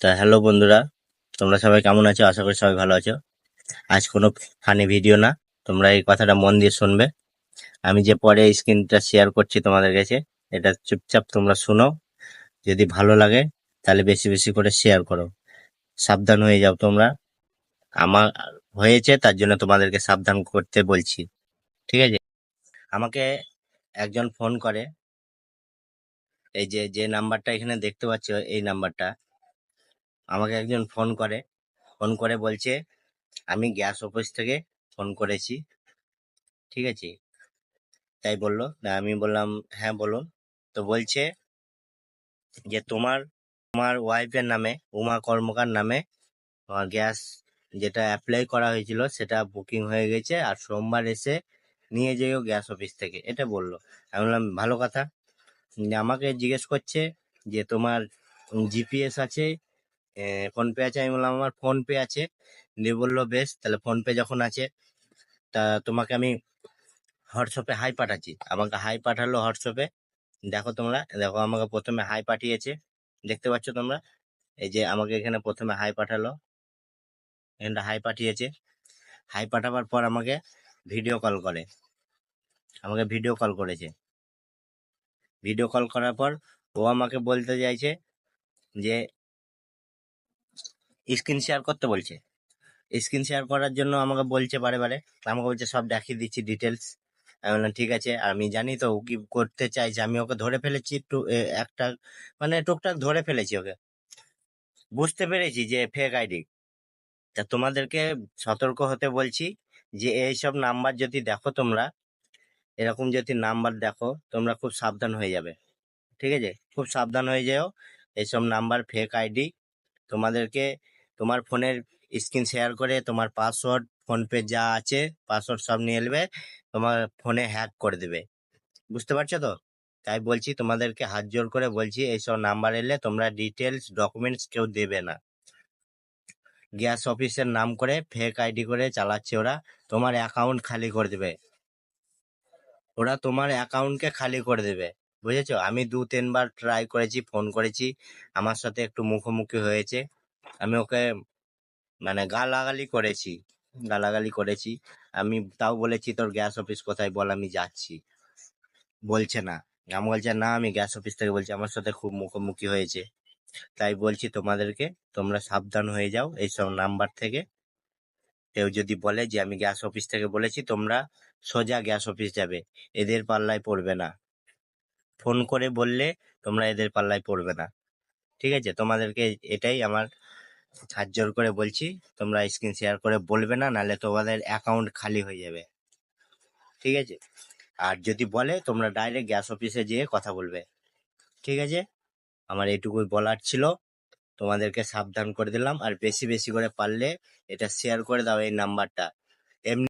তা হ্যালো বন্ধুরা, তোমরা সবাই কেমন আছো? আশা করি সবাই ভালো আছো। আজ কোনো ফানি ভিডিও না, তোমরা এই কথাটা মন দিয়ে শুনবে। আমি যে পরে স্ক্রিনটা শেয়ার করছি তোমাদের কাছে, এটা চুপচাপ তোমরা শুনো। যদি ভালো লাগে, তাহলে বেশি বেশি করে শেয়ার করো। সাবধান হয়ে যাও তোমরা। আমার হয়েছে, তার জন্য তোমাদেরকে সাবধান করতে বলছি। ঠিক আছে? আমাকে একজন ফোন করে। এই যে যে নাম্বারটা এখানে দেখতে পাচ্ছ, এই নাম্বারটা আমাকে একজন ফোন করে। ফোন করে বলছে, আমি গ্যাস অফিস থেকে ফোন করেছি। ঠিক আছে? তাই বলল। আমি বললাম হ্যাঁ বলুন। তো বলছে যে, তোমার তোমার ওয়াইফের নামে, উমা কর্মকার নামে গ্যাস যেটা অ্যাপ্লাই করা হয়েছিল, সেটা বুকিং হয়ে গেছে আর সোমবার এসে নিয়ে যেও গ্যাস অফিস থেকে। এটা বলল। আমি বললাম, ভালো কথা। আমাকে জিজ্ঞেস করছে যে, তোমার জিপিএস আছে ফোন পে আছে, আমি বললাম, আমার ফোন পে আছে। দিয়ে বলল, বেশ, তাহলে ফোন পে যখন আছে, তা তোমাকে আমি হোয়াটসঅ্যাপে হাই পাঠাচ্ছি। আমাকে হাই পাঠালো হোয়াটসঅ্যাপে, দেখো তোমরা, দেখো আমাকে প্রথমে হাই পাঠিয়েছে, দেখতে পাচ্ছ তোমরা? এই যে আমাকে এখানে প্রথমে হাই পাঠালো, এখানটা হাই পাঠিয়েছে। হাই পাঠাবার পর আমাকে ভিডিও কল করে, আমাকে ভিডিও কল করেছে। ভিডিও কল করার পর ও আমাকে বলতে চাইছে যে স্ক্রিন শেয়ার করতে বলছে। স্ক্রিন শেয়ার করার জন্য আমাকে বলছে বারে বারে, আমাকে বলছে সব দেখিয়ে দিচ্ছি ডিটেলস আমি বললাম, ঠিক আছে, আমি জানি তো ও কি করতে চাইছে। আমি ওকে ধরে ফেলেছি একটু একটা মানে টুকটাক ধরে ফেলেছি ওকে। বুঝতে পেরেছি যে ফেক আইডি তা তোমাদেরকে সতর্ক হতে বলছি যে এইসব নাম্বার যদি দেখো তোমরা, এরকম যদি নাম্বার দেখো, তোমরা খুব সাবধান হয়ে যাবে। ঠিক আছে? খুব সাবধান হয়ে যেও। এইসব নাম্বার ফেক আইডি তোমাদেরকে তোমার ফোনের স্ক্রিন শেয়ার করে তোমার পাসওয়ার্ড ফোনপে যা আছে, পাসওয়ার্ড সব নিয়ে নেবে, তোমার ফোনে হ্যাক করে দেবে। বুঝতে পারছ তো? তাই বলছি তোমাদেরকে হাত জোর করে বলছি, এইসব নাম্বার এলে তোমরা ডিটেলস ডকুমেন্টস কেউ দেবে না। গ্যাস অফিসের নাম করে ফেক আইডি করে চালাচ্ছে ওরা, তোমার অ্যাকাউন্ট খালি করে দেবে। ওরা তোমার অ্যাকাউন্টকে খালি করে দেবে, বুঝেছ? আমি দু তিনবার ট্রাই করেছি ফোন করেছি, আমার সাথে একটু মুখোমুখি হয়েছে। আমি ওকে মানে গালাগালি করেছি গালাগালি করেছি। আমি তাও বলেছি, তোর গ্যাস অফিস কোথায় বল, আমি যাচ্ছি। বলছে না। আমি বলছে, না, আমি গ্যাস অফিস থেকে বলছি, আমার সাথে খুব মুখোমুখি হয়েছে। তাই বলছি তোমাদেরকে, তোমরা সাবধান হয়ে যাও এইসব নাম্বার থেকে। কেউ যদি বলে যে, আমি গ্যাস অফিস থেকে বলেছি, তোমরা সোজা গ্যাস অফিস যাবে। এদের পাল্লায় পড়বে না। ফোন করে বললে তোমরা এদের পাল্লায় পড়বে না। ঠিক আছে? তোমাদেরকে এটাই আমার হাত জোর করে বলছি, তোমরা স্ক্রিন শেয়ার করে বলবে না, নাহলে তোমাদের অ্যাকাউন্ট খালি হয়ে যাবে। ঠিক আছে? আর যদি বলে, তোমরা ডাইরেক্ট গ্যাস অফিসে যেয়ে কথা বলবে। ঠিক আছে? আমার এটুকুই বলার ছিল। তোমাদেরকে সাবধান করে দিলাম। আর বেশি বেশি করে পারলে এটা শেয়ার করে দাও এই নাম্বারটা এমনি